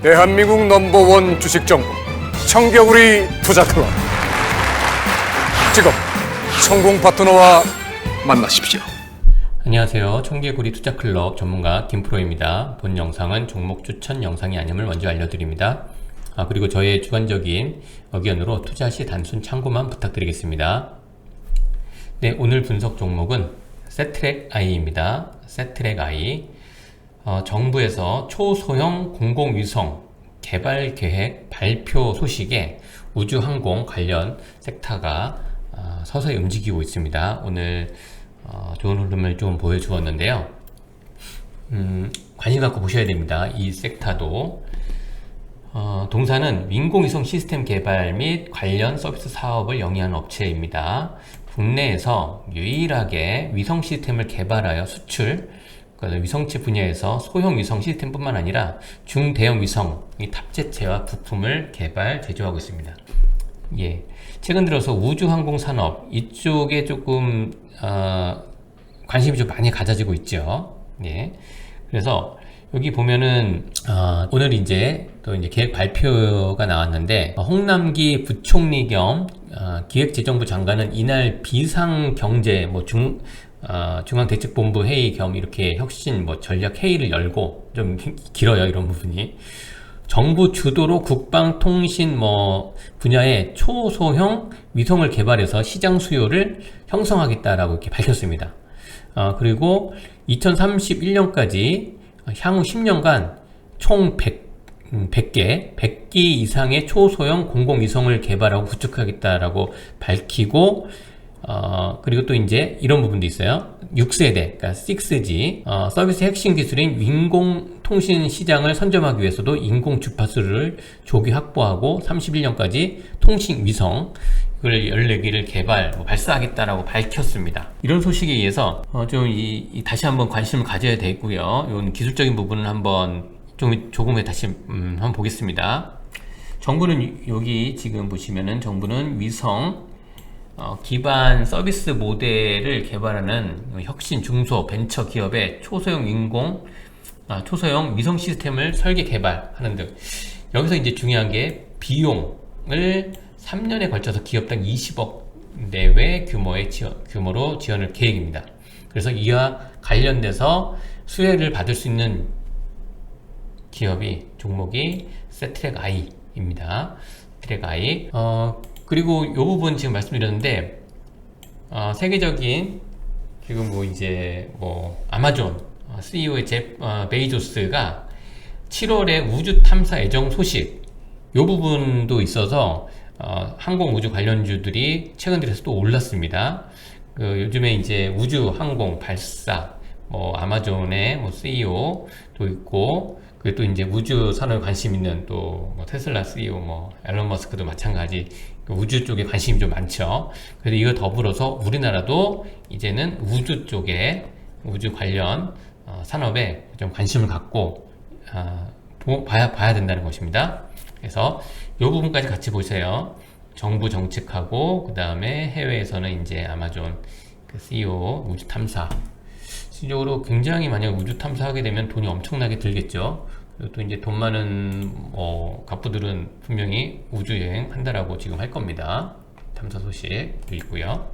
대한민국 넘버원 주식 정보 청겨우리 투자 클럽 지금 성공 파트너와 만나십시오. 안녕하세요. 청개구리 투자클럽 전문가 김프로입니다. 본 영상은 종목 추천 영상이 아님을 먼저 알려드립니다. 아, 그리고 저의 주관적인 의견으로 투자 시 단순 참고만 부탁드리겠습니다. 네, 오늘 분석 종목은 세트랙 I입니다. 세트랙 I. 어, 정부에서 초소형 공공위성 개발 계획 발표 소식에 우주항공 관련 섹터가 어, 서서히 움직이고 있습니다. 오늘 어, 좋은 흐름을 좀 보여주었는데요. 음, 관심 갖고 보셔야 됩니다. 이 섹터도. 어, 동사는 인공위성 시스템 개발 및 관련 서비스 사업을 영위하는 업체입니다. 국내에서 유일하게 위성 시스템을 개발하여 수출, 그러니까 위성체 분야에서 소형 위성 시스템뿐만 아니라 중대형 위성 이 탑재체와 부품을 개발, 제조하고 있습니다. 예. 최근 들어서 우주항공 산업 이쪽에 조금 어, 관심이 좀 많이 가져지고 있죠. 예. 그래서 여기 보면은 어, 오늘 이제 또 이제 계획 발표가 나왔는데 어, 홍남기 부총리 겸 어, 기획재정부 장관은 이날 비상 경제 뭐 중 어, 중앙대책본부 회의 겸 이렇게 혁신 뭐 전략 회의를 열고 좀 기- 길어요 이런 부분이 정부 주도로 국방 통신 뭐 분야의 초소형 위성을 개발해서 시장 수요를 형성하겠다라고 이렇게 밝혔습니다. 어, 그리고 2031년까지 향후 10년간 총 100, 음, 100개, 100기 이상의 초소형 공공위성을 개발하고 구축하겠다라고 밝히고 어, 그리고 또 이제 이런 부분도 있어요. 6세대, 그러니까 6G, 어, 서비스 핵심 기술인 인공 통신 시장을 선점하기 위해서도 인공 주파수를 조기 확보하고 31년까지 통신 위성, 이걸 14개를 개발, 뭐 발사하겠다라고 밝혔습니다. 이런 소식에 의해서, 어, 좀 이, 이 다시 한번 관심을 가져야 되고요. 이건 기술적인 부분은 한번 좀 조금 후에 다시, 음, 한번 보겠습니다. 정부는 여기 지금 보시면은 정부는 위성, 어, 기반 서비스 모델을 개발하는 혁신 중소 벤처 기업의 초소형 인공 아, 초소형 위성 시스템을 설계 개발하는 등 여기서 이제 중요한 게 비용을 3년에 걸쳐서 기업당 20억 내외 규모의 지원, 규모로 지원을 계획입니다. 그래서 이와 관련돼서 수혜를 받을 수 있는 기업이 종목이 세트랙 I입니다. 세트랙 I. 어, 그리고 이 부분 지금 말씀드렸는데 어, 세계적인 지금 뭐 이제 뭐 아마존 어, CEO의 제 어, 베이조스가 7월에 우주 탐사 예정 소식 이 부분도 있어서 어, 항공 우주 관련주들이 최근 들어서 또 올랐습니다. 그 요즘에 이제 우주 항공 발사 뭐 아마존의 뭐 CEO도 있고 그리고 또 이제 우주 산업에 관심 있는 또 뭐 테슬라 CEO 뭐 앨런 머스크도 마찬가지 그 우주 쪽에 관심이 좀 많죠. 그래서 이거 더불어서 우리나라도 이제는 우주 쪽에 우주 관련 어, 산업에 좀 관심을 갖고 아, 보- 봐야 봐야 된다는 것입니다. 그래서 이 부분까지 같이 보세요. 정부 정책하고 그 다음에 해외에서는 이제 아마존 그 CEO 우주 탐사 실질적으로 굉장히 만약 우주 탐사하게 되면 돈이 엄청나게 들겠죠. 그리고 또 이제 돈 많은 뭐 갑부들은 분명히 우주 여행 한다라고 지금 할 겁니다. 탐사 소식도 있고요.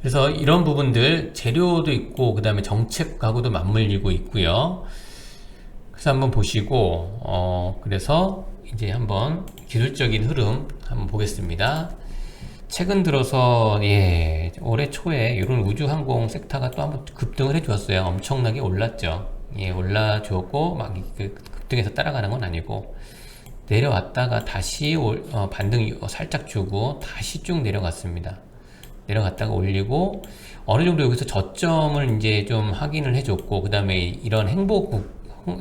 그래서 이런 부분들 재료도 있고 그 다음에 정책하고도 맞물리고 있고요. 그래서 한번 보시고 어 그래서 이제 한번 기술적인 흐름 한번 보겠습니다. 최근 들어서 예 올해 초에 이런 우주항공 섹터가 또 한번 급등을 해주었어요. 엄청나게 올랐죠. 예 올라주었고 막 그 급등해서 따라가는 건 아니고 내려왔다가 다시 올, 어, 반등 어, 살짝 주고 다시 쭉 내려갔습니다. 내려갔다가 올리고 어느 정도 여기서 저점을 이제 좀 확인을 해줬고 그 다음에 이런 행보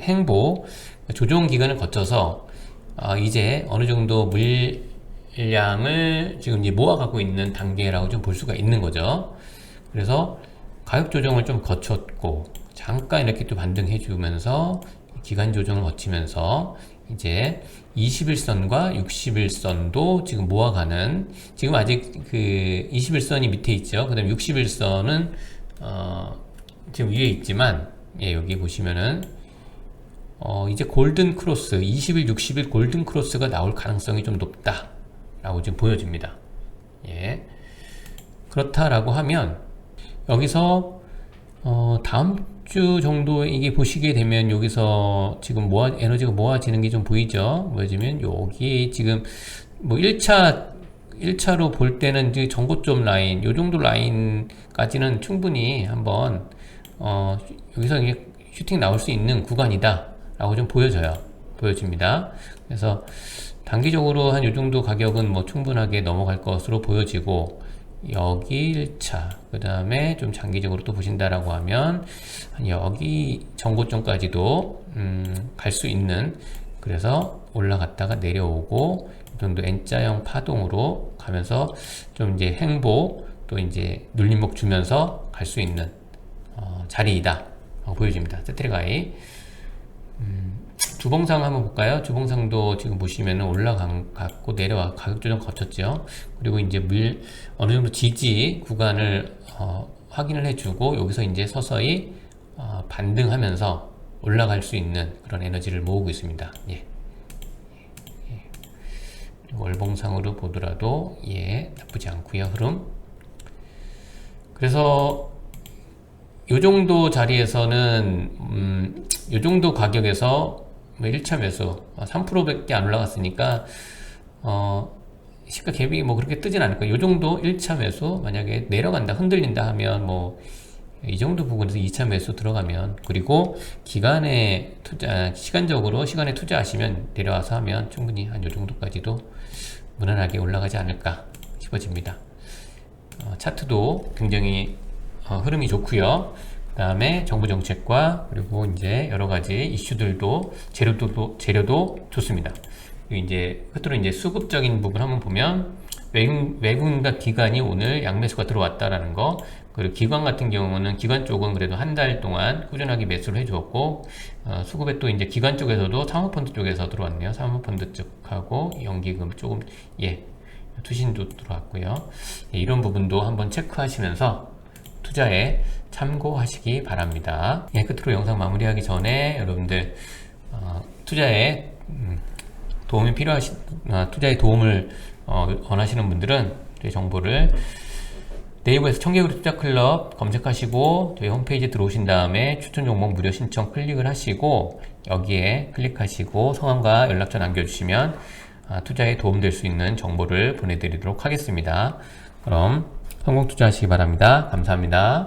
행보 조정 기간을 거쳐서 아, 이제 어느 정도 물 량을 지금 이제 모아가고 있는 단계라고 좀 볼 수가 있는 거죠. 그래서 가격 조정을 좀 거쳤고 잠깐 이렇게 또 반등해 주면서 기간 조정을 거치면서 이제 21선과 61선도 지금 모아가는 지금 아직 그 21선이 밑에 있죠. 그 다음 61선은 어 지금 위에 있지만 예 여기 보시면은 어, 이제 골든 크로스 20일, 60일 골든 크로스가 나올 가능성이 좀 높다 라고 지금 보여집니다. 예. 그렇다라고 하면 여기서 어, 다음 주 정도 이게 보시게 되면 여기서 지금 모아 에너지가 모아지는 게 좀 보이죠? 보여지면 여기 지금 뭐 1차 1차로 볼 때는 이제 전고점 라인 요 정도 라인까지는 충분히 한번 어, 여기서 이게 슈팅 나올 수 있는 구간이다 라고 좀 보여져요. 보여집니다. 그래서 단기적으로 한 요 정도 가격은 뭐 충분하게 넘어갈 것으로 보여지고 여기 1차 그 다음에 좀 장기적으로 또 보신다라고 하면 한 여기 전고점까지도 음, 갈 수 있는 그래서 올라갔다가 내려오고 이 정도 N자형 파동으로 가면서 좀 이제 행보 또 이제 눌림목 주면서 갈 수 있는 어, 자리이다 어, 보여집니다. 세트리가이 주봉상 한번 볼까요? 주봉상도 지금 보시면은 올라갔고 내려와 가격 조정 거쳤죠. 그리고 이제 물 어느 정도 지지 구간을 어, 확인을 해주고 여기서 이제 서서히 어, 반등하면서 올라갈 수 있는 그런 에너지를 모으고 있습니다. 예. 예. 월봉상으로 보더라도 예 나쁘지 않고요 흐름. 그래서 요 정도 자리에서는 음, 요 정도 가격에서 뭐 1차 매수 3%밖에 안 올라갔으니까 어 시가 갭이 뭐 그렇게 뜨진 않을 거예요. 요 정도 1차 매수 만약에 내려간다 흔들린다 하면 뭐 이 정도 부분에서 2차 매수 들어가면 그리고 기간에 투자 시간적으로 시간에 투자하시면 내려와서 하면 충분히 한 요 정도까지도 무난하게 올라가지 않을까 싶어집니다. 어, 차트도 굉장히 어, 흐름이 좋고요. 그다음에 정부 정책과 그리고 이제 여러 가지 이슈들도 재료도 재료도 좋습니다. 이제 끝으로 이제 수급적인 부분 한번 보면 외국, 외국인과 기관이 오늘 양매수가 들어왔다라는 거 그리고 기관 같은 경우는 기관 쪽은 그래도 한 달 동안 꾸준하게 매수를 해주었고 어, 수급에 또 이제 기관 쪽에서도 사모펀드 쪽에서 들어왔네요. 사모펀드 쪽하고 연기금 조금 예 투신도 들어왔고요. 예, 이런 부분도 한번 체크하시면서 투자에 참고하시기 바랍니다. 예, 끝으로 영상 마무리하기 전에 여러분들 어, 투자에 음, 도움이 필요하시 아, 투자에 도움을 어, 원하시는 분들은 저희 정보를 네이버에서 청개구리 투자 클럽 검색하시고 저희 홈페이지 들어오신 다음에 추천 종목 무료 신청 클릭을 하시고 여기에 클릭하시고 성함과 연락처 남겨주시면 아, 투자에 도움될 수 있는 정보를 보내드리도록 하겠습니다. 그럼 성공 투자하시기 바랍니다. 감사합니다.